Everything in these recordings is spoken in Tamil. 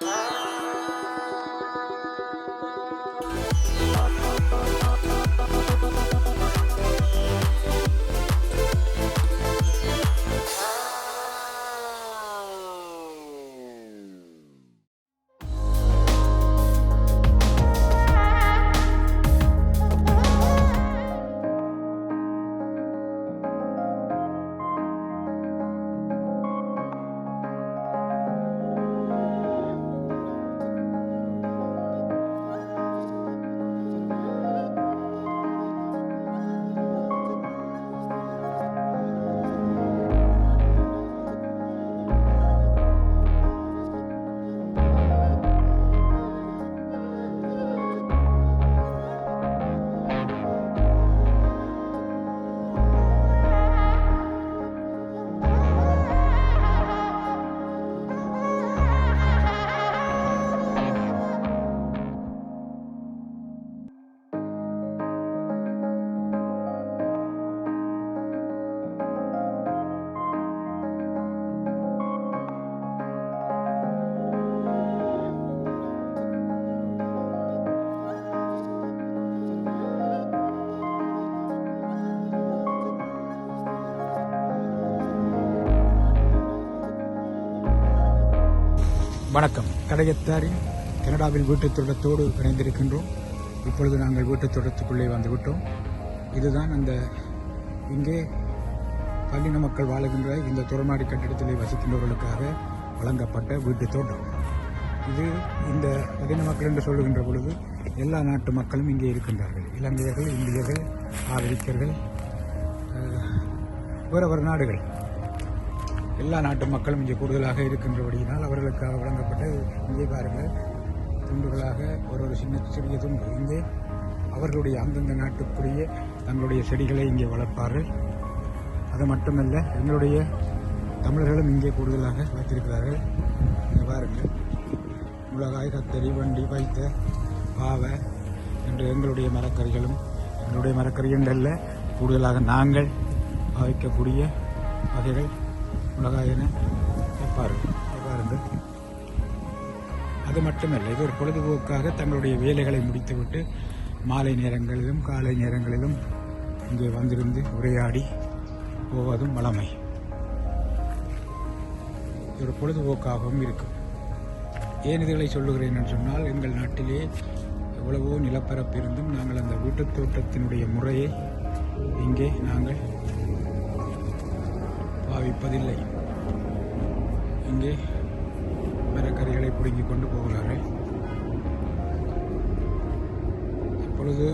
Uh. வணக்கம். கடையத்தாரின் கனடாவில் வீட்டுத் தோட்டத்தோடு இணைந்திருக்கின்றோம். இப்பொழுது நாங்கள் வீட்டுத் தோட்டத்துக்குள்ளே வந்துவிட்டோம். இதுதான் அந்த இங்கே பல்லின மக்கள் வாழுகின்ற இந்த துறமாடி கட்டிடத்திலே வசிக்கின்றவர்களுக்காக வழங்கப்பட்ட வீட்டுத் தோட்டம். இது இந்த பல்லின மக்கள் என்று சொல்லுகின்ற பொழுது எல்லா நாட்டு மக்களும் இங்கே இருக்கின்றார்கள். இலங்கையர்கள் இந்தியர்கள் ஆதரிக்கர்கள் வேறு வேறு நாடுகள். எல்லா நாட்டு மக்களும் இங்கே கூடுதலாக இருக்கின்றபடியினால் அவர்களுக்காக வழங்கப்பட்ட இங்கே பாருங்கள் துண்டுகளாக ஒரு ஒரு சின்ன சிறிய துண்டு. இங்கே அவர்களுடைய அந்தந்த நாட்டுக்குரிய தங்களுடைய செடிகளை இங்கே வளர்ப்பார்கள். அது மட்டுமல்ல எங்களுடைய தமிழர்களும் இங்கே கூடுதலாக வைத்திருக்கிறார்கள் இங்கே பாருங்கள் மிளகாய் கத்தரி வண்டி வைத்த பாவை என்று எங்களுடைய மரக்கறிகளும் எங்களுடைய மரக்கறி என்றல்ல கூடுதலாக நாங்கள் பாவிக்கக்கூடிய வகைகள். உலகாயன என வைப்பார்கள் பாருங்கள் அது மட்டுமல்ல இது ஒரு பொழுதுபோக்காக தங்களுடைய வேலைகளை முடித்துவிட்டு மாலை நேரங்களிலும் காலை நேரங்களிலும் இங்கே வந்திருந்து உரையாடி போவதும் வளமை இது ஒரு பொழுதுபோக்காகவும் இருக்கும். ஏன் இதுகளை சொல்லுகிறேன் என்று சொன்னால் எங்கள் நாட்டிலே எவ்வளவோ நிலப்பரப்பு இருந்தும் நாங்கள் அந்த வீட்டுத் தோட்டத்தினுடைய முறையை இங்கே நாங்கள் பாவிப்பதில்லை. இங்கே மரக்கறிகளை பிடுங்கிக் கொண்டு போகிறார்கள். இப்பொழுது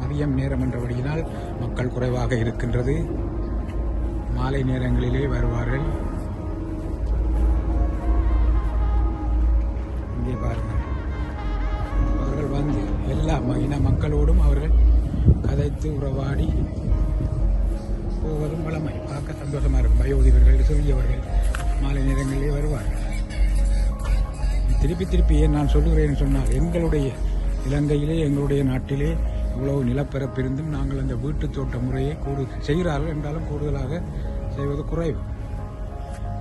மதியம் நேரம் என்றபடியினால் மக்கள் குறைவாக இருக்கின்றது. மாலை நேரங்களிலே வருவார்கள். இங்கே பாருங்கள். அவர்கள் வந்து எல்லா இன மக்களோடும் அவர்கள் கதைத்து உறவாடி போவதும் வளமை சந்தோஷமாக சந்தோஷமா இருக்கும். வயோதிகர்கள் சிறியவர்கள் மாலை நேரங்களிலே வருவார்கள். திருப்பி திருப்பி ஏன் நான் சொல்லுகிறேன் சொன்னால் எங்களுடைய இலங்கையிலே எங்களுடைய நாட்டிலே இவ்வளவு நிலப்பரப்பிருந்தும் நாங்கள் அந்த வீட்டுத் தோட்ட முறையை கூடு செய்கிறார்கள் என்றாலும் கூடுதலாக செய்வது குறைவு.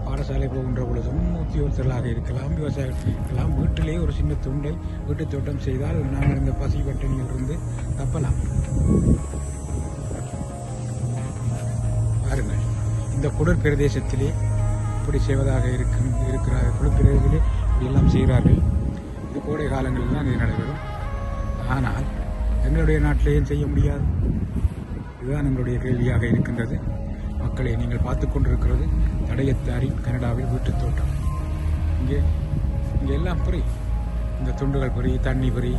பாடசாலை போகின்ற பொழுதும் உத்தியோகத்தர்களாக இருக்கலாம் விவசாயிகள் இருக்கலாம் வீட்டிலே ஒரு சின்ன துண்டை வீட்டுத் தோட்டம் செய்தால் நாங்கள் இந்த பசி பட்டினியிலிருந்து தப்பலாம். இந்த குளிர் பிரதேசத்திலே இப்படி செய்வதாக இருக்கும் இருக்கிறார்கள். குளிர் பிரதேசத்திலே எல்லாம் செய்கிறார்கள். இது கோடை காலங்களில் தான் இது நடைபெறும். ஆனால் எங்களுடைய நாட்டிலேயும் செய்ய முடியாது? இதுதான் எங்களுடைய கேள்வியாக இருக்கின்றது. மக்களை நீங்கள் பார்த்து கொண்டிருக்கிறது தடையத்தாரி கனடாவில் வீட்டுத் தோட்டம் இங்கே இங்கே எல்லாம் புரி இந்த துண்டுகள் பொறி தண்ணி புரி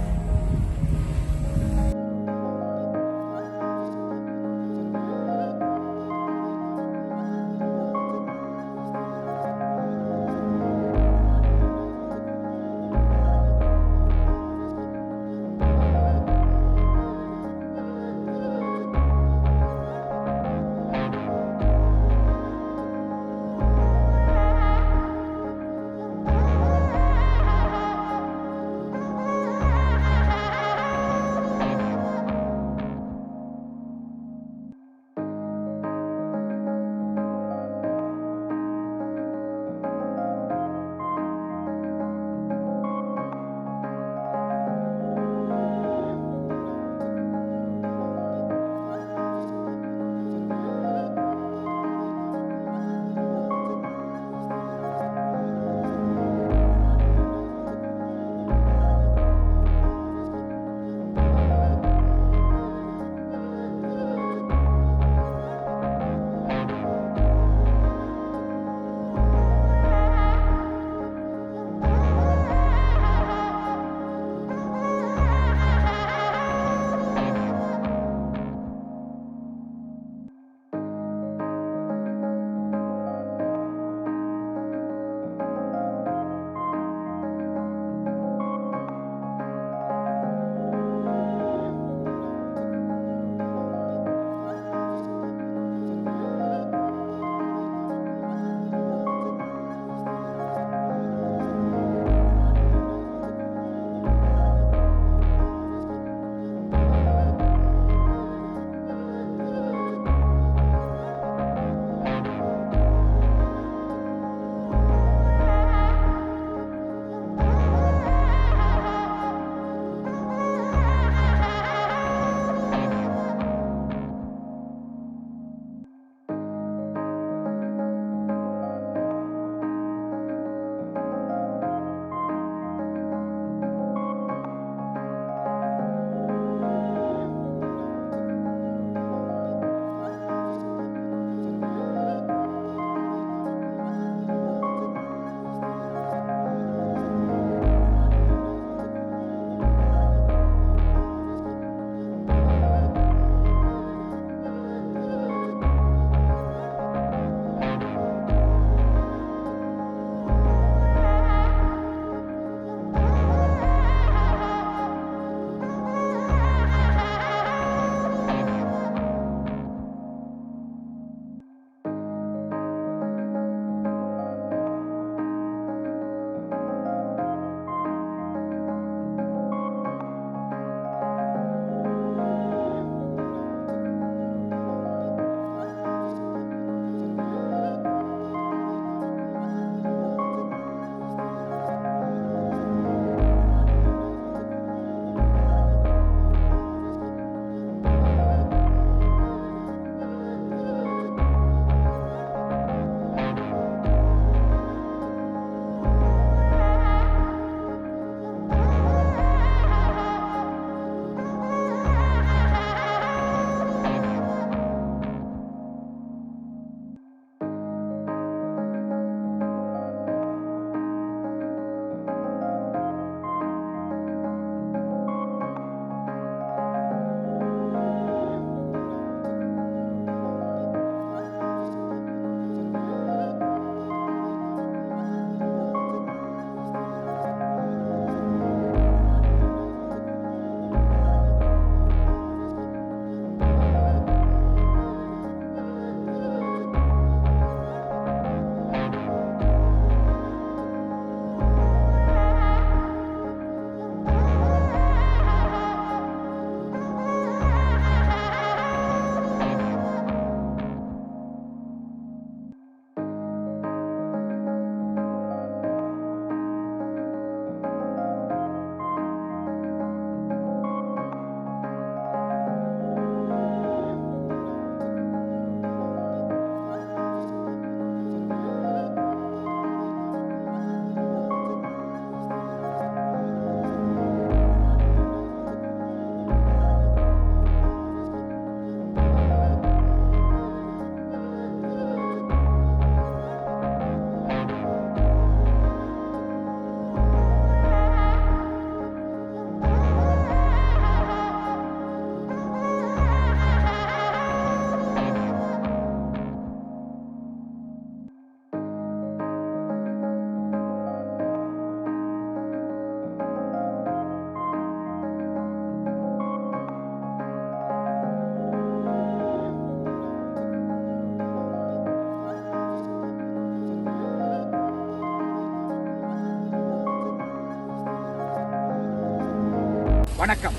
வணக்கம்.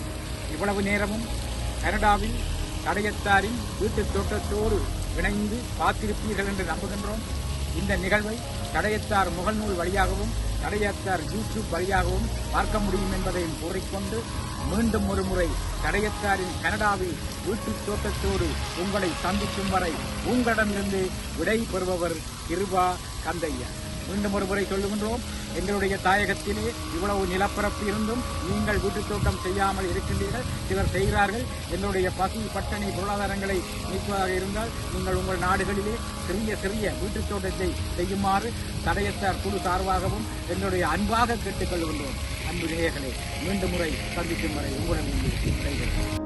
இவ்வளவு நேரமும் கனடாவில் தடையத்தாரின் வீட்டுத் தோட்டத்தோடு இணைந்து பார்த்திருப்பீர்கள் என்று நம்புகின்றோம். இந்த நிகழ்வை தடையத்தார் முகநூல் வழியாகவும் தடையத்தார் யூடியூப் வழியாகவும் பார்க்க முடியும் என்பதையும் கூறிக்கொண்டு மீண்டும் ஒரு முறை தடையத்தாரின் கனடாவில் வீட்டுத் தோட்டத்தோடு உங்களை சந்திக்கும் வரை உங்களிடமிருந்து விடை பெறுபவர் கிருபா கந்தையா மீண்டும் ஒரு முறை சொல்லுகின்றோம் எங்களுடைய தாயகத்திலே இவ்வளவு நிலப்பரப்பு இருந்தும் நீங்கள் வீட்டுத் தோட்டம் செய்யாமல் இருக்கின்றீர்கள் சிலர் செய்கிறார்கள். எங்களுடைய பசி பட்டணி பொருளாதாரங்களை நீக்குவதாக இருந்தால் நீங்கள் உங்கள் நாடுகளிலே சிறிய சிறிய வீட்டுத் தோட்டத்தை செய்யுமாறு தடையத்தார் குழு சார்பாகவும் எங்களுடைய அன்பாக கேட்டுக்கொள்கின்றோம். அன்பு நேயர்களே மீண்டும் முறை சந்திக்கும் வரை உங்களிடம் விடைபெறுகிறேன்